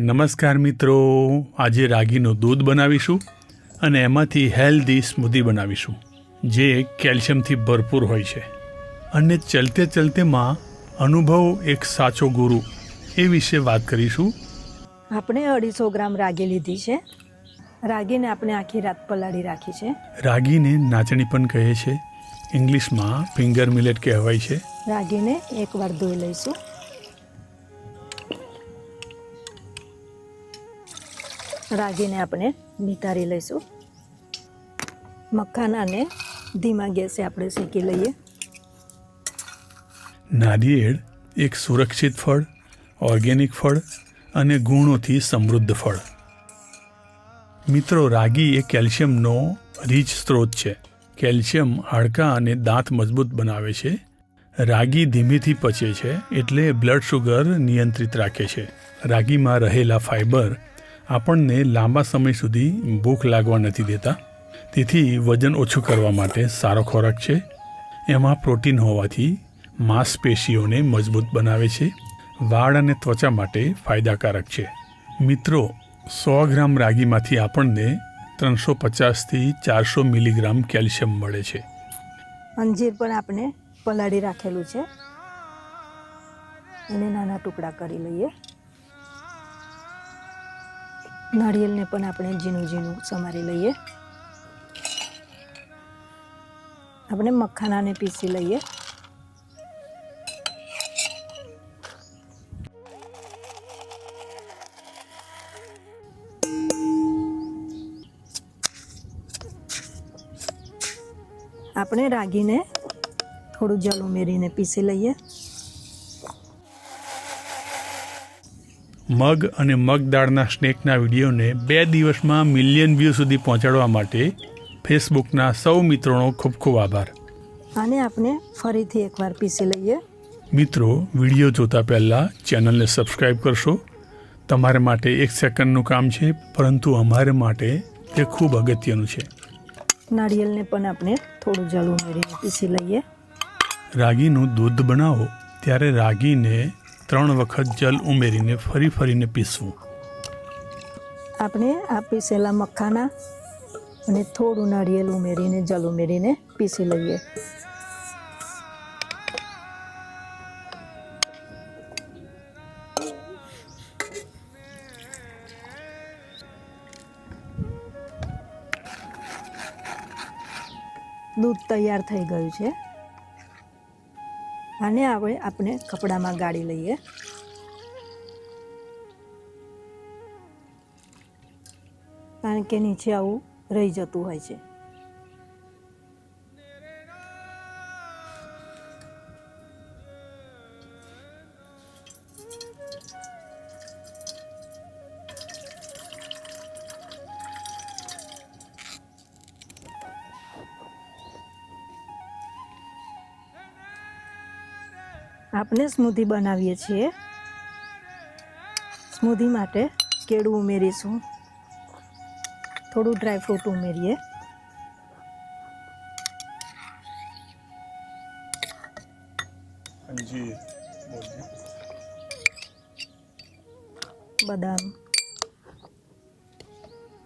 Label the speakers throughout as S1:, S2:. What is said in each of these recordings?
S1: નમસ્કાર મિત્રો. આજે રાગીનું દૂધ બનાવીશું અને એમાંથી હેલ્ધી સ્મૂધી બનાવીશું જે કેલ્શિયમથી ભરપૂર હોય છે. અને ચલતે ચલતેમાં અનુભવ એક સાચો ગુરુ એ વિશે વાત કરીશું.
S2: આપણે અઢીસો ગ્રામ રાગી લીધી છે. રાગીને આપણે આખી રાત પલાળી રાખી છે.
S1: રાગીને નાચણી પણ કહે છે. ઇંગ્લિશમાં ફિંગર મિલેટ કહેવાય છે.
S2: રાગીને એકવાર ધોઈ લઈશું. રાગીને આપણે નિતારી લઈશું. મખાનાને ધીમા ગેસે આપણે શેકી લઈએ.
S1: નારિયેળ એક સુરક્ષિત ફળ, ઓર્ગેનિક ફળ અને ગુણોથી સમૃદ્ધ ફળ. મિત્રો, રાગી એ કેલ્શિયમનો રીચ સ્ત્રોત છે. કેલ્શિયમ હાડકાં અને દાંત મજબૂત બનાવે છે. રાગી ધીમેથી પચે છે એટલે બ્લડ શુગર નિયંત્રિત રાખે છે. રાગીમાં રહેલા ફાઇબર આપણને લાંબા સમય સુધી ભૂખ લાગવા નથી દેતા. તેથી વજન ઓછું કરવા માટે સારો ખોરાક છે. એમાં પ્રોટીન હોવાથી માંસપેશીઓને મજબૂત બનાવે છે. વાળ અને ત્વચા માટે ફાયદાકારક છે. મિત્રો, સો ગ્રામ રાગીમાંથી આપણને ત્રણસો પચાસથી ચારસો મિલીગ્રામ કેલ્શિયમ મળે છે.
S2: અંજીર પણ આપણે પલાળી રાખેલું છે. એને નાના ટુકડા કરી લઈએ. નાળિયેરને પણ આપણે ઝીણું ઝીણું સમારી લઈએ. આપણે મખાનાને પીસી લઈએ. આપણે રાગીને થોડું જલ ઉમેરીને પીસી લઈએ.
S1: મગ અને મગ દાળના સ્નેકના વિડીયોને બે દિવસમાં મિલિયન વ્યૂ સુધી પહોંચાડવા માટે ફેસબુકના સૌ મિત્રોનો ખૂબ ખૂબ આભાર.
S2: અને આપણે ફરીથી એકવાર પીસી લઈએ.
S1: મિત્રો વીડિયો જોતા પહેલાં ચેનલને સબસ્ક્રાઈબ કરશો. તમારે માટે એક સેકન્ડનું કામ છે પરંતુ અમારે માટે તે ખૂબ અગત્યનું છે.
S2: નાળિયેરને પણ આપણે થોડું જળ ઉમેરીને પીસી લઈએ.
S1: રાગીનું દૂધ બનાવો ત્યારે રાગીને ત્રણ વખત જલ ઉમેરીને ફરી ફરીને પીસવું.
S2: આપણે આ પીસેલા મખાના અને થોડું નાળિયેર ઉમેરીને, જલ ઉમેરીને પીસી લઈએ. દૂધ તૈયાર થઈ ગયું છે. આને આપણે આપણે કપડામાં ગાળી લઈએ. કારણ કે નીચે આવું રહી જતું હોય છે. આપણે સ્મૂધી બનાવીએ છીએ. સ્મૂધી માટે કેળું ઉમેરીશું. થોડું ડ્રાયફ્રૂટ ઉમેરીએ. બદામ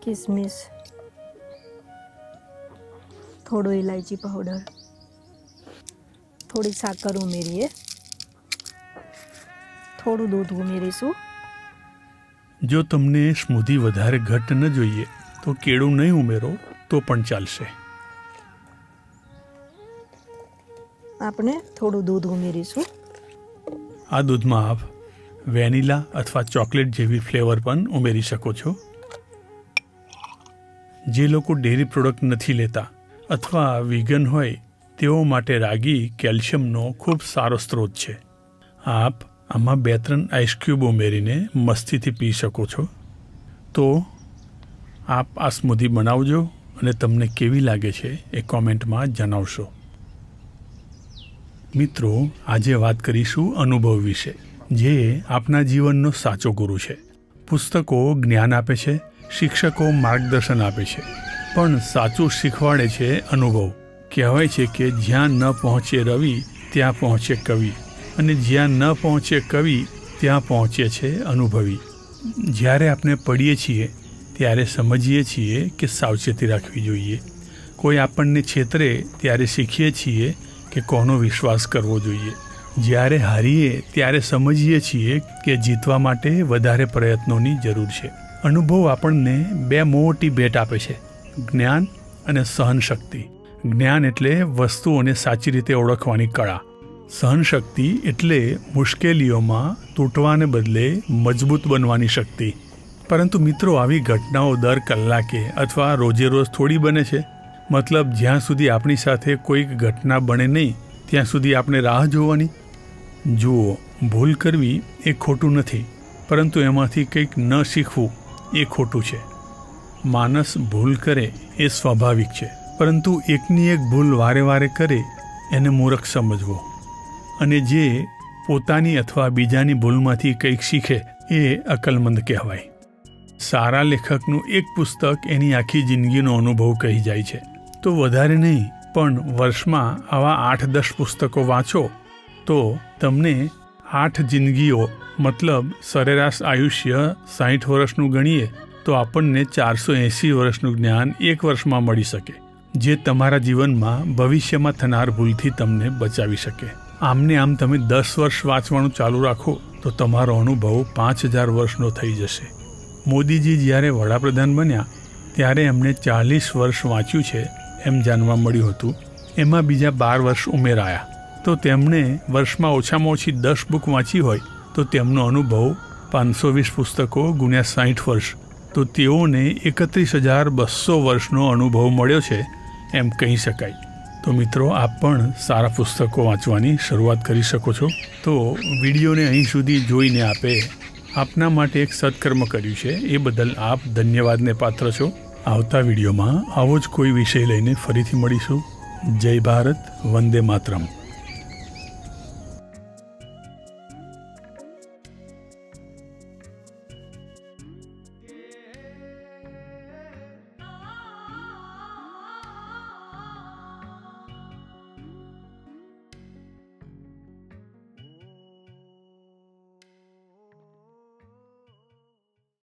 S2: કિસમિસ થોડો ઇલાયચી પાવડર થોડી સાકર ઉમેરીએ. થોડું દૂધ ઉમેરીશું.
S1: જો તમને સ્મૂધી વધારે ઘટ્ટ ન જોઈએ તો કેળું નહીં ઉમેરો તો પણ ચાલશે.
S2: આપણે થોડું દૂધ ઉમેરીશું.
S1: આ દૂધમાં આપ વેનીલા અથવા ચોકલેટ જેવી ફ્લેવર પણ ઉમેરી શકો છો. જે લોકો ડેરી પ્રોડક્ટ નથી લેતા અથવા વિગન હોય તેઓ માટે રાગી કેલ્શિયમનો ખૂબ સારો સ્ત્રોત છે. આપ આમાં બે ત્રણ આઈસ ક્યુબ ઉમેરીને મસ્તીથી પી શકો છો. તો આપ આ સ્મૂધી બનાવજો અને તમને કેવી લાગે છે એ કોમેન્ટમાં જણાવશો. મિત્રો, આજે વાત કરીશું અનુભવ વિશે, જે આપના જીવનનો સાચો ગુરુ છે. પુસ્તકો જ્ઞાન આપે છે, શિક્ષકો માર્ગદર્શન આપે છે, પણ સાચું શીખવાડે છે અનુભવ. કહેવાય છે કે જ્યાં ન પહોંચે રવિ, ત્યાં પહોંચે કવિ. અને જ્યાં ન પહોંચે કવિ, ત્યાં પહોંચે છે અનુભવી. જ્યારે આપણે પડીએ છીએ, ત્યારે સમજીએ છીએ કે સાવચેતી રાખવી જોઈએ. કોઈ આપણને છેતરે, ત્યારે શીખીએ છીએ કે કોનો વિશ્વાસ કરવો જોઈએ. જ્યારે હારીએ, ત્યારે સમજીએ છીએ કે જીતવા માટે વધારે પ્રયત્નોની જરૂર છે. અનુભવ આપણને બે મોટી ભેટ આપે છે. જ્ઞાન અને સહનશક્તિ. જ્ઞાન એટલે વસ્તુઓને સાચી રીતે ઓળખવાની કળા. સહનશક્તિ એટલે મુશ્કેલીઓમાં તૂટવાને બદલે મજબૂત બનવાની શક્તિ. પરંતુ મિત્રો, આવી ઘટનાઓ દર કલાકે અથવા રોજે રોજ થોડી બને છે. મતલબ, જ્યાં સુધી આપણી સાથે કોઈક ઘટના બને નહીં, ત્યાં સુધી આપણે રાહ જોવાની. જુઓ, ભૂલ કરવી એ ખોટું નથી, પરંતુ એમાંથી કંઈક ન શીખવું એ ખોટું છે. માણસ ભૂલ કરે એ સ્વાભાવિક છે, પરંતુ એકની એક ભૂલ વારે વારે કરે, એને મૂરખ સમજવો. અને જે પોતાની અથવા બીજાની ભૂલમાંથી કંઈક શીખે એ અકલમંદ કહેવાય. સારા લેખકનું એક પુસ્તક એની આખી જિંદગીનો અનુભવ કહી જાય છે. તો વધારે નહીં, પણ વર્ષમાં આવા આઠ દસ પુસ્તકો વાંચો, તો તમને આઠ જિંદગીઓ, મતલબ સરેરાશ આયુષ્ય સાહીઠ વર્ષનું ગણીએ, તો આપણને ચારસો એંસી વર્ષનું જ્ઞાન એક વર્ષમાં મળી શકે, જે તમારા જીવનમાં ભવિષ્યમાં થનાર ભૂલથી તમને બચાવી શકે. આમને આમ તમે દસ વર્ષ વાંચવાનું ચાલુ રાખો, તો તમારો અનુભવ પાંચ હજાર વર્ષનો થઈ જશે. મોદીજી જ્યારે વડાપ્રધાન બન્યા, ત્યારે એમણે ચાલીસ વર્ષ વાંચ્યું છે એમ જાણવા મળ્યું હતું. એમાં બીજા બાર વર્ષ ઉમેરાયા. તો તેમણે વર્ષમાં ઓછામાં ઓછી દસ બુક વાંચી હોય, તો તેમનો અનુભવ પાંચસો વીસ પુસ્તકો ગુણ્યા સાહીઠ વર્ષ. તો તેઓને એકત્રીસ હજાર બસો વર્ષનો અનુભવ મળ્યો છે એમ કહી શકાય. તો મિત્રો, આપ પણ સારા પુસ્તકો વાંચવાની શરૂઆત કરી શકો છો. તો વિડીયોને અહીં સુધી જોઈને આપે. આપના માટે એક સત્કર્મ કર્યું છે. એ બદલ આપ ધન્યવાદને પાત્ર છો. આવતા વિડીયોમાં આવો જ કોઈ વિષય લઈને ફરીથી મળીશું. જય ભારત, વંદે માતરમ.